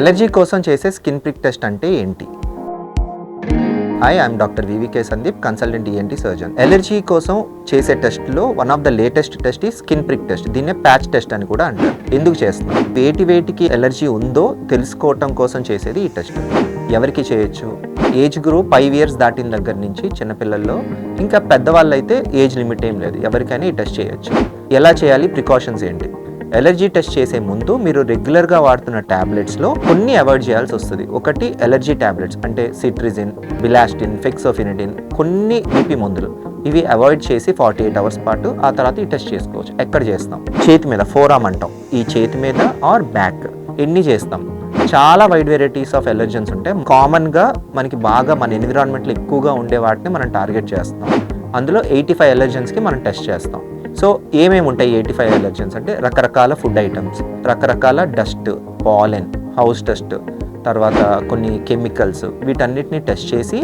Allergy కోసం చేసే skin prick test అంటే ఏంటి? Hi I'm doctor VVK Sandeep consultant ENT surgeon allergy కోసం చేసే టెస్ట్లో one of the latest test ఈ స్కిన్ ప్రిక్ టెస్ట్. దీన్నే ప్యాచ్ టెస్ట్ అని కూడా అంటారు. ఎందుకు చేస్తున్నాం? వేటి వేటికి ఎలర్జీ ఉందో తెలుసుకోవటం కోసం చేసేది ఈ టెస్ట్. ఎవరికి చేయొచ్చు? ఏజ్ గ్రూప్ ఫైవ్ ఇయర్స్ దాటిన దగ్గర నుంచి చిన్నపిల్లల్లో ఇంకా పెద్దవాళ్ళు అయితే ఏజ్ లిమిట్ ఏం లేదు. ఎవరికైనా ఈ టెస్ట్ చేయొచ్చు. ఎలా చేయాలి? ప్రికాషన్స్ ఏంటి? ఎలర్జీ టెస్ట్ చేసే ముందు మీరు రెగ్యులర్గా వాడుతున్న ట్యాబ్లెట్స్లో కొన్ని అవాయిడ్ చేయాల్సి వస్తుంది. ఒకటి ఎలర్జీ ట్యాబ్లెట్స్ అంటే సిట్రిజిన్ బిలాస్టిన్ ఫెక్సోఫినిటిన్ కొన్ని బీపీ మందులు. ఇవి అవాయిడ్ చేసి ఫార్టీ ఎయిట్ అవర్స్ పాటు ఆ తర్వాత ఈ టెస్ట్ చేసుకోవచ్చు. ఎక్కడ చేస్తాం? చేతి మీద ఫోరామ్ అంటాం. ఈ చేతి మీద ఆర్ బ్యాక్. ఎన్ని చేస్తాం? చాలా వైడ్ వెరైటీస్ ఆఫ్ ఎలర్జన్స్ ఉంటాయి కామన్గా మనకి బాగా మన ఎన్విరాన్మెంట్లో ఎక్కువగా ఉండే వాటిని మనం టార్గెట్ చేస్తాం. అందులో ఎయిటీ ఫైవ్ ఎలర్జన్స్కి మనం టెస్ట్ చేస్తాం. సో ఏమేమి ఉంటాయి ఎయిటీ ఫైవ్ ఎలర్జన్స్ అంటే రకరకాల ఫుడ్ ఐటమ్స్ రకరకాల డస్ట్ పాలెన్ హౌస్ డస్ట్ తర్వాత కొన్ని కెమికల్స్ వీటన్నిటిని టెస్ట్ చేసి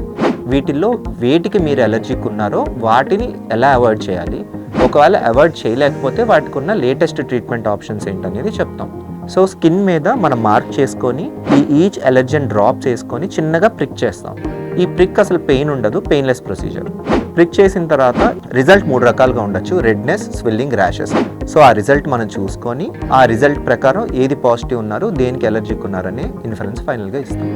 వీటిల్లో వేటికి మీరు ఎలర్జీకి ఉన్నారో వాటిని ఎలా అవాయిడ్ చేయాలి? ఒకవేళ అవాయిడ్ చేయలేకపోతే వాటికి ఉన్న లేటెస్ట్ ట్రీట్మెంట్ ఆప్షన్స్ ఏంటనేది చెప్తాం. సో స్కిన్ మీద మనం మార్క్ చేసుకొని ఈ ఈచ్ ఎలర్జన్ డ్రాప్స్ వేసుకొని చిన్నగా ప్రిక్ చేస్తాం. ఈ ప్రిక్ అసలు పెయిన్ ఉండదు పెయిన్లెస్ ప్రొసీజర్. ప్రిక్ చేసిన తర్వాత రిజల్ట్ మూడు రకాలుగా ఉండొచ్చు. Redness swelling rashes. సో ఆ రిజల్ట్ మనం చూసుకొని ఆ రిజల్ట్ ప్రకారం ఏది పాజిటివ్ ఉన్నారు దేనికి ఎలర్జిక్ ఉన్నారనే ఇన్ఫరెన్స్ ఫైనల్గా ఇస్తాం.